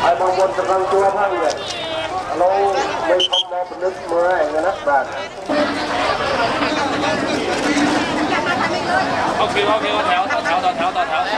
ไอ้บางคนกำลังตัวพังเลยเราไม่ทำมาเป็นนึกเมื่อไงนะบาทโอเคโอเอาคิวอแถวต่อแถวต่อแถวต่อแถว